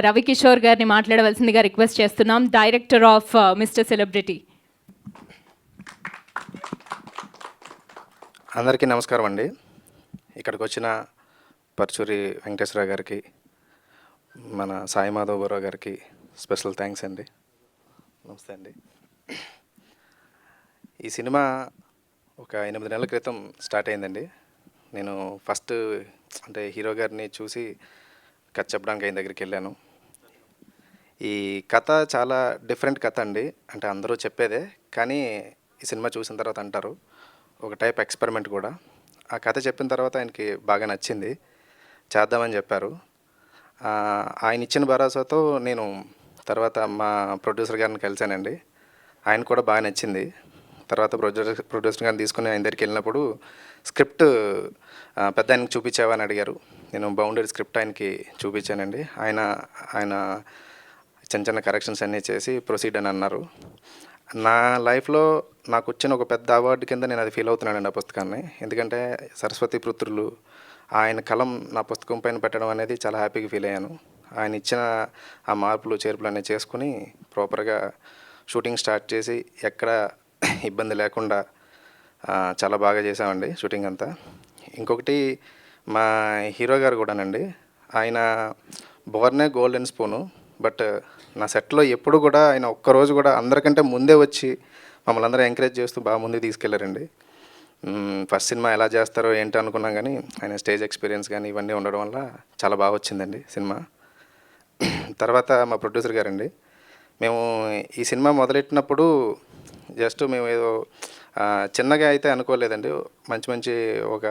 రవికిషోర్ గారిని మాట్లాడవలసిందిగా రిక్వెస్ట్ చేస్తున్నాం. డైరెక్టర్ ఆఫ్ మిస్టర్ సెలబ్రిటీ అందరికీ నమస్కారం అండి. ఇక్కడికి వచ్చిన పర్చూరి వెంకటేశ్వర గారికి మన సాయి మాధవరావు గారికి స్పెషల్ థ్యాంక్స్ అండి. నమస్తే అండి. ఈ సినిమా ఒక ఎనిమిది నెలల క్రితం స్టార్ట్ అయిందండి. నేను ఫస్ట్ అంటే హీరో గారిని చూసి కచ్చప్పడానికి ఆయన దగ్గరికి వెళ్ళాను. ఈ కథ చాలా డిఫరెంట్ కథ అండి. అంటే అందరూ చెప్పేదే కానీ ఈ సినిమా చూసిన తర్వాత అంటారు. ఒక టైప్ ఎక్స్పెరిమెంట్ కూడా. ఆ కథ చెప్పిన తర్వాత ఆయనకి బాగా నచ్చింది. చేద్దామని చెప్పారు. ఆయన ఇచ్చిన భరోసాతో నేను తర్వాత మా ప్రొడ్యూసర్ గారిని కలిశానండి. ఆయన కూడా బాగా నచ్చింది. తర్వాత ప్రొడ్యూసర్ ప్రొడ్యూసర్ గారిని తీసుకుని ఆయన దగ్గరికి వెళ్ళినప్పుడు స్క్రిప్ట్ పెద్ద ఆయనకి చూపించావని అని అడిగారు. నేను బౌండరీ స్క్రిప్ట్ ఆయనకి చూపించానండి. ఆయన ఆయన చిన్న చిన్న కరెక్షన్స్ అన్నీ చేసి ప్రొసీడ్ అని అన్నారు. నా లైఫ్లో నాకు వచ్చిన ఒక పెద్ద అవార్డు కింద నేను అది ఫీల్ అవుతున్నానండి ఆ పుస్తకాన్ని. ఎందుకంటే సరస్వతి పుత్రులు ఆయన కలం నా పుస్తకం పైన పెట్టడం అనేది చాలా హ్యాపీగా ఫీల్ అయ్యాను. ఆయన ఇచ్చిన ఆ మార్పులు చేర్పులు అన్నీ చేసుకుని ప్రాపర్గా షూటింగ్ స్టార్ట్ చేసి ఎక్కడ ఇబ్బంది లేకుండా చాలా బాగా చేసామండి షూటింగ్ అంతా. ఇంకొకటి మా హీరో గారు కూడానండి. ఆయన బోర్నే గోల్డెన్ స్పూను బట్ నా సెట్లో ఎప్పుడు కూడా ఆయన ఒక్కరోజు కూడా అందరికంటే ముందే వచ్చి మమ్మల్ని అందరూ ఎంకరేజ్ చేస్తూ బాగా ముందుకు తీసుకెళ్ళారండి. ఫస్ట్ సినిమా ఎలా చేస్తారో ఏంటో అనుకున్నాం కానీ ఆయన స్టేజ్ ఎక్స్పీరియన్స్ కానీ ఇవన్నీ ఉండడం వల్ల చాలా బాగా వచ్చిందండి సినిమా. తర్వాత మా ప్రొడ్యూసర్ గారండి. మేము ఈ సినిమా మొదలెట్టినప్పుడు జస్ట్ మేము ఏదో చిన్నగా అయితే అనుకోలేదండి. మంచి మంచి ఒక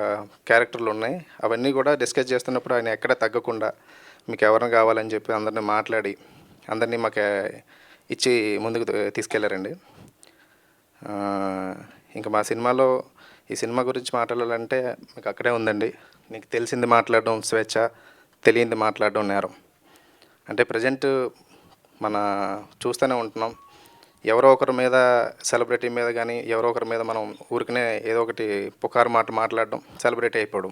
క్యారెక్టర్లు ఉన్నాయి. అవన్నీ కూడా డిస్కస్ చేస్తున్నప్పుడు ఆయన ఎక్కడ తగ్గకుండా మీకు ఎవరిని కావాలని చెప్పి అందరిని మాట్లాడి అందరినీ మాకు ఇచ్చి ముందుకు తీసుకెళ్ళారండి. ఇంకా మా సినిమాలో ఈ సినిమా గురించి మాట్లాడాలంటే మీకు అక్కడే ఉందండి. నీకు తెలిసింది మాట్లాడడం స్వేచ్ఛ తెలియంది మాట్లాడడం నేరం. అంటే ప్రజెంట్ మన చూస్తూనే ఉంటున్నాం. ఎవరో ఒకరి మీద సెలబ్రిటీ మీద కానీ ఎవరో ఒకరి మీద మనం ఊరికనే ఏదో ఒకటి పుకారు మాట మాట్లాడడం సెలబ్రిటీ అయిపోవడం.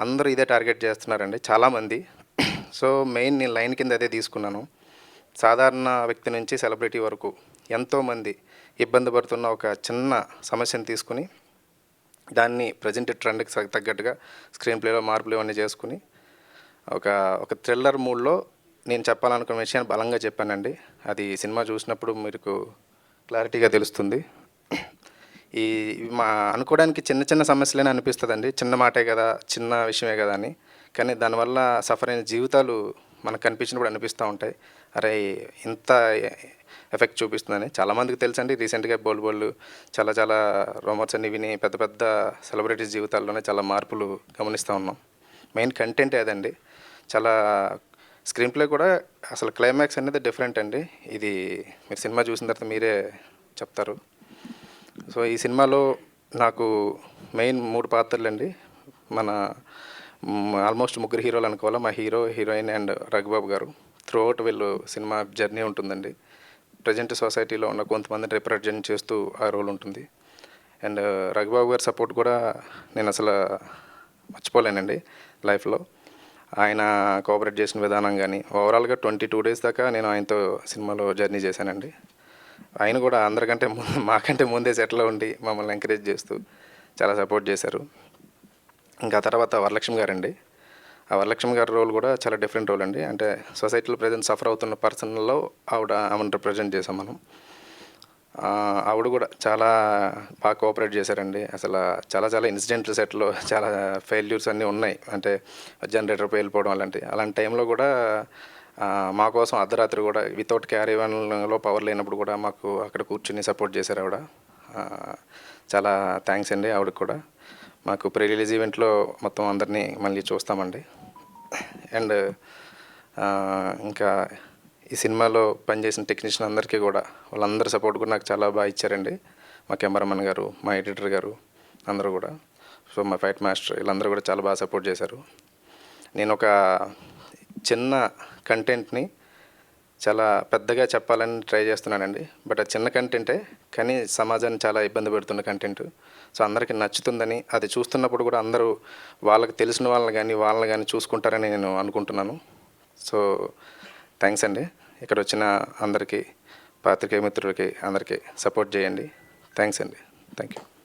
అందరూ ఇదే టార్గెట్ చేస్తున్నారండి చాలామంది. సో మెయిన్ నేను లైన్ కింద అదే తీసుకున్నాను. సాధారణ వ్యక్తి నుంచి సెలబ్రిటీ వరకు ఎంతోమంది ఇబ్బంది పడుతున్న ఒక చిన్న సమస్యను తీసుకుని దాన్ని ప్రజెంట్ ట్రెండ్కి తగ్గట్టుగా స్క్రీన్ ప్లేలో మార్పులు ఇవన్నీ చేసుకుని ఒక ఒక థ్రిల్లర్ మూడ్లో నేను చెప్పాలనుకున్న విషయాన్ని బలంగా చెప్పానండి. అది సినిమా చూసినప్పుడు మీకు క్లారిటీగా తెలుస్తుంది. ఈ మా అనుకోవడానికి చిన్న చిన్న సమస్యలేనే అనిపిస్తుందండి. చిన్న మాటే కదా చిన్న విషయమే కదా అని. కానీ దానివల్ల సఫర్ అయిన జీవితాలు మనకు కనిపించినప్పుడు అనిపిస్తూ ఉంటాయి. అరే ఇంత ఎఫెక్ట్ చూపిస్తుందని చాలామందికి తెలుసండి. రీసెంట్గా బోల్ బోల్ చాలా చాలా రూమర్స్ అన్ని విని పెద్ద పెద్ద సెలబ్రిటీస్ జీవితాల్లోనే చాలా మార్పులు గమనిస్తూ ఉన్నాం. మెయిన్ కంటెంట్ అదండి చాలా స్క్రీన్ ప్లే కూడా అసలు క్లైమాక్స్ అనేది డిఫరెంట్ అండి. ఇది మీరు సినిమా చూసిన తర్వాత మీరే చెప్తారు. సో ఈ సినిమాలో నాకు మెయిన్ మూడు పాత్రలు అండి మన ఆల్మోస్ట్ ముగ్గురు హీరోలు అనుకోవాలా. మా హీరో హీరోయిన్ అండ్ రఘుబాబు గారు. త్రూ అవుట్ వీళ్ళు సినిమా జర్నీ ఉంటుందండి. ప్రజెంట్ సొసైటీలో ఉన్న కొంతమందిని రిప్రజెంట్ చేస్తూ ఆ రోల్ ఉంటుంది. అండ్ uh, రఘుబాబు గారి సపోర్ట్ కూడా నేను అసలు మర్చిపోలేనండి లైఫ్లో. ఆయన కోఆపరేట్ చేసిన విధానం కానీ ఓవరాల్గా ట్వంటీ టూ డేస్ దాకా నేను ఆయనతో సినిమాలో జర్నీ చేశానండి. ఆయన కూడా అందరికంటే ముందు మాకంటే ముందే సెటిల్ ఉండి మమ్మల్ని ఎంకరేజ్ చేస్తూ చాలా సపోర్ట్ చేశారు. ఇంకా తర్వాత వరలక్ష్మి గారండి. ఆ వరలక్ష్మి గారి రోల్ కూడా చాలా డిఫరెంట్ రోల్ అండి. అంటే సొసైటీలో ప్రజెంట్ సఫర్ అవుతున్న పర్సన్లో ఆవిడ ఆమెను రిప్రజెంట్ చేసాం మనం. ఆవిడ కూడా చాలా బాగా కోఆపరేట్ చేశారండి. అసలు చాలా చాలా ఇన్సిడెంట్లు సెట్లో చాలా ఫెయిల్యూర్స్ అన్నీ ఉన్నాయి. అంటే జనరేటర్ పేలిపోవడం అలాంటి అలాంటి టైంలో కూడా మా కోసం అర్ధరాత్రి కూడా వితౌట్ క్యారీ వన్లో పవర్ లేనప్పుడు కూడా మాకు అక్కడ కూర్చుని సపోర్ట్ చేశారు ఆవిడ. చాలా థ్యాంక్స్ అండి ఆవిడకి కూడా. మాకు ప్రీ రిలీజ్ ఈవెంట్లో మొత్తం అందరినీ మళ్ళీ చూస్తామండి. అండ్ ఇంకా ఈ సినిమాలో పనిచేసిన టెక్నీషియన్ అందరికీ కూడా వాళ్ళందరి సపోర్ట్ కూడా నాకు చాలా బాగా ఇచ్చారండి. మా కెమెరామెన్ గారు మా ఎడిటర్ గారు అందరూ కూడా. సో మా ఫైట్ మాస్టర్ వీళ్ళందరూ కూడా చాలా బాగా సపోర్ట్ చేశారు. నేను ఒక చిన్న కంటెంట్ని చాలా పెద్దగా చెప్పాలని ట్రై చేస్తున్నానండి. బట్ అది చిన్న కంటెంటే కానీ సమాజాన్ని చాలా ఇబ్బంది పెడుతున్న కంటెంట్. సో అందరికీ నచ్చుతుందని అది చూస్తున్నప్పుడు కూడా అందరూ వాళ్ళకి తెలిసిన వాళ్ళని కానీ వాళ్ళని కానీ చూసుకుంటారని నేను అనుకుంటున్నాను. సో థ్యాంక్స్ అండి. ఇక్కడ వచ్చిన అందరికీ పాత్రికేయ మిత్రులకి అందరికీ సపోర్ట్ చేయండి. థ్యాంక్స్ అండి. Thank you.